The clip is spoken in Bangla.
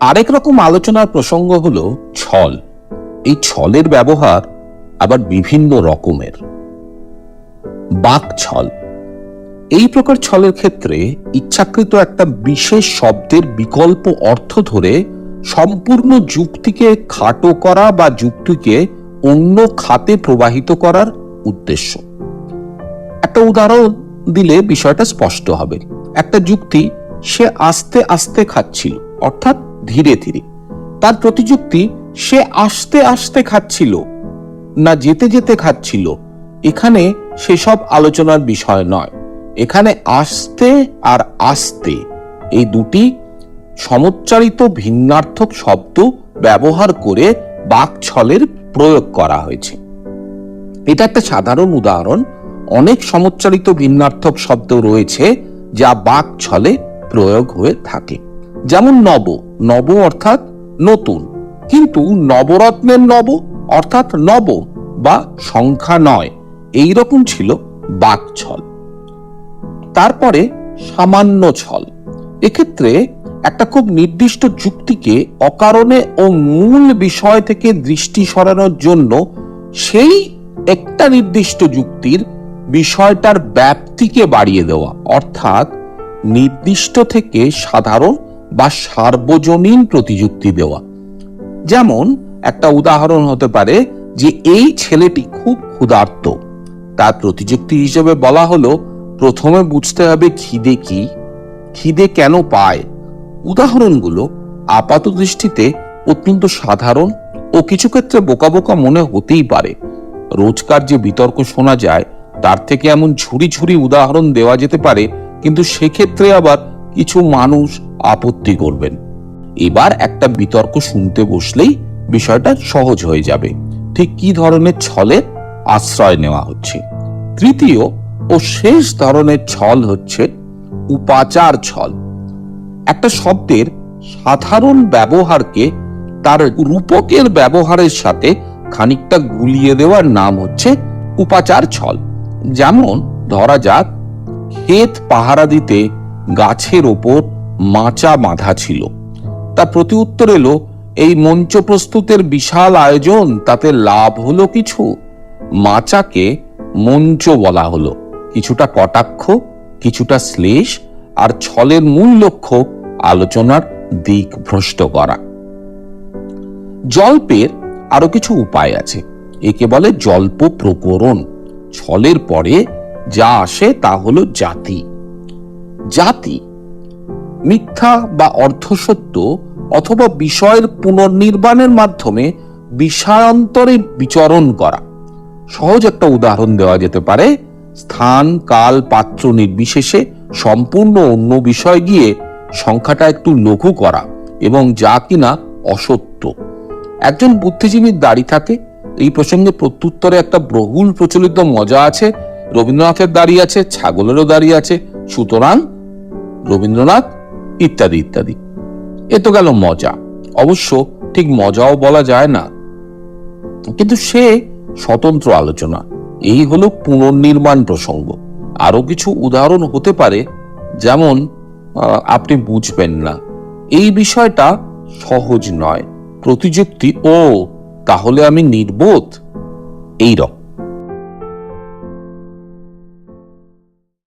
আরেক রকম আলোচনার প্রসঙ্গ হলো ছল। এই ছলের ব্যবহার আবার বিভিন্ন রকমের। বাক ছল। এই প্রকার ছলের ক্ষেত্রে ইচ্ছাকৃত একটা বিশেষ শব্দের বিকল্প অর্থ ধরে সম্পূর্ণ যুক্তিকে খাটো করা বা যুক্তিকে অন্য খাতে প্রবাহিত করার উদ্দেশ্য। একটা উদাহরণ দিলে বিষয়টা স্পষ্ট হবে। একটা যুক্তি সে আস্তে আস্তে খাচ্ছিল, অর্থাৎ ধীরে ধীরে। তার প্রতিযুক্তি সে আস্তে আস্তে খাচ্ছিল, না যেতে যেতে খাচ্ছিল। এখানে সেসব আলোচনার বিষয় নয়। এখানে আস্তে আর আস্তে। এই দুটি সমচ্চারিত ভিন্নার্থক শব্দ ব্যবহার করে বাক ছলের প্রয়োগ করা হয়েছে। এটা একটা সাধারণ উদাহরণ। অনেক সমচ্চারিত ভিন্নার্থক শব্দ রয়েছে যা বাক ছলে প্রয়োগ হয়ে থাকে। যেমন নব নব অর্থাৎ নতুন। কিন্তু নবরত্নের নব অর্থাৎ নব বা সংখ্যা নয় এই রকম ছিল বাক ছল তারপরে সামান্য ছল। এক্ষেত্রে একটা খুব নির্দিষ্ট যুক্তিকে অকারণে ও মূল বিষয় থেকে দৃষ্টি সরানোর জন্য সেই একটা নির্দিষ্ট যুক্তির বিষয়টার ব্যাপ্তিকে বাড়িয়ে দেওয়া, অর্থাৎ নির্দিষ্ট থেকে সাধারণ বা সার্বজনীন প্রতিযুক্তি দেওয়া। যেমন একটা উদাহরণ হতে পারে যে এই ছেলেটি খুব ক্ষুধার্ত। তার প্রতিযুক্তি হিসেবে বলা হলো, প্রথমে বুঝতে হবে খিদে কি, খিদে কেন পায়। উদাহরণগুলো আপাত দৃষ্টিতে অত্যন্ত সাধারণ ও কিছু ক্ষেত্রে বোকা বোকা মনে হতেই পারে। রোজকার যে বিতর্ক শোনা যায়, তার থেকে এমন ঝুড়ি ঝুড়ি উদাহরণ দেওয়া যেতে পারে, কিন্তু সেক্ষেত্রে আবার কিছু মানুষ আপত্তি করবেন। এবার একটা বিতর্ক শুনতে বসলেই বিষয়টা সহজ হয়ে যাবে। ঠিক কি ধরনের ছলের আশ্রয় নেওয়া হচ্ছে? তৃতীয় ও শেষ ধরনের ছল হচ্ছে উপাচার ছল। একটা শব্দের সাধারণ ব্যবহারকে তার রূপকের ব্যবহারের সাথে খানিকটা গুলিয়ে দেওয়ার নাম হচ্ছে উপাচার ছল। যেমন ধরা যাক, ক্ষেত পাহারা দিতে গাছের ওপর মাচা বাঁধা ছিল। তা প্রতি উত্তর এলো, এই মঞ্চ প্রস্তুতের বিশাল আয়োজন, তাতে লাভ হলো কিছু? মাচাকে মঞ্চ বলা হলো। কিছুটা কটাক্ষ, কিছুটা শ্লেষ আর ছলের মূল লক্ষ্য আলোচনার দিক ভ্রষ্ট করা। জল্পের আরও কিছু উপায় আছে। একে বলে জল্প প্রকরণ। ছলের পরে যা আসে তা হলো জাতি। জাতি, মিথ্যা বা অর্ধসত্য অথবা বিষয়ের পুনর্নির্মাণের মাধ্যমে বিষয়ান্তরে বিচরণ করা। সহজ একটা উদাহরণ দেওয়া যেতে পারে। স্থান, কাল, পাত্র নির্বিশেষে সম্পূর্ণ অন্য বিষয় গিয়ে সংখ্যাটা একটু লঘু করা এবং যা কিনা অসত্য। একজন বুদ্ধিজীবীর দাড়ি থাকে। এই প্রসঙ্গে প্রত্যুত্তরে একটা বহুল প্রচলিত মজা আছে। রবীন্দ্রনাথের দাড়ি আছে, ছাগলেরও দাড়ি আছে। সুতরাং রবীন্দ্রনাথ, ইত্যাদি ইত্যাদি। এ তো গেল মজা। অবশ্য ঠিক মজাও বলা যায় না। কিন্তু সে স্বতন্ত্র আলোচনা। এই হলো পুনর্নির্মাণ প্রসঙ্গ। আরও কিছু উদাহরণ হতে পারে, যেমন আপনি বুঝবেন না। এই বিষয়টা সহজ নয়। প্রতিযুক্তি, ও, তাহলে আমি নির্বোধ? এই রকম।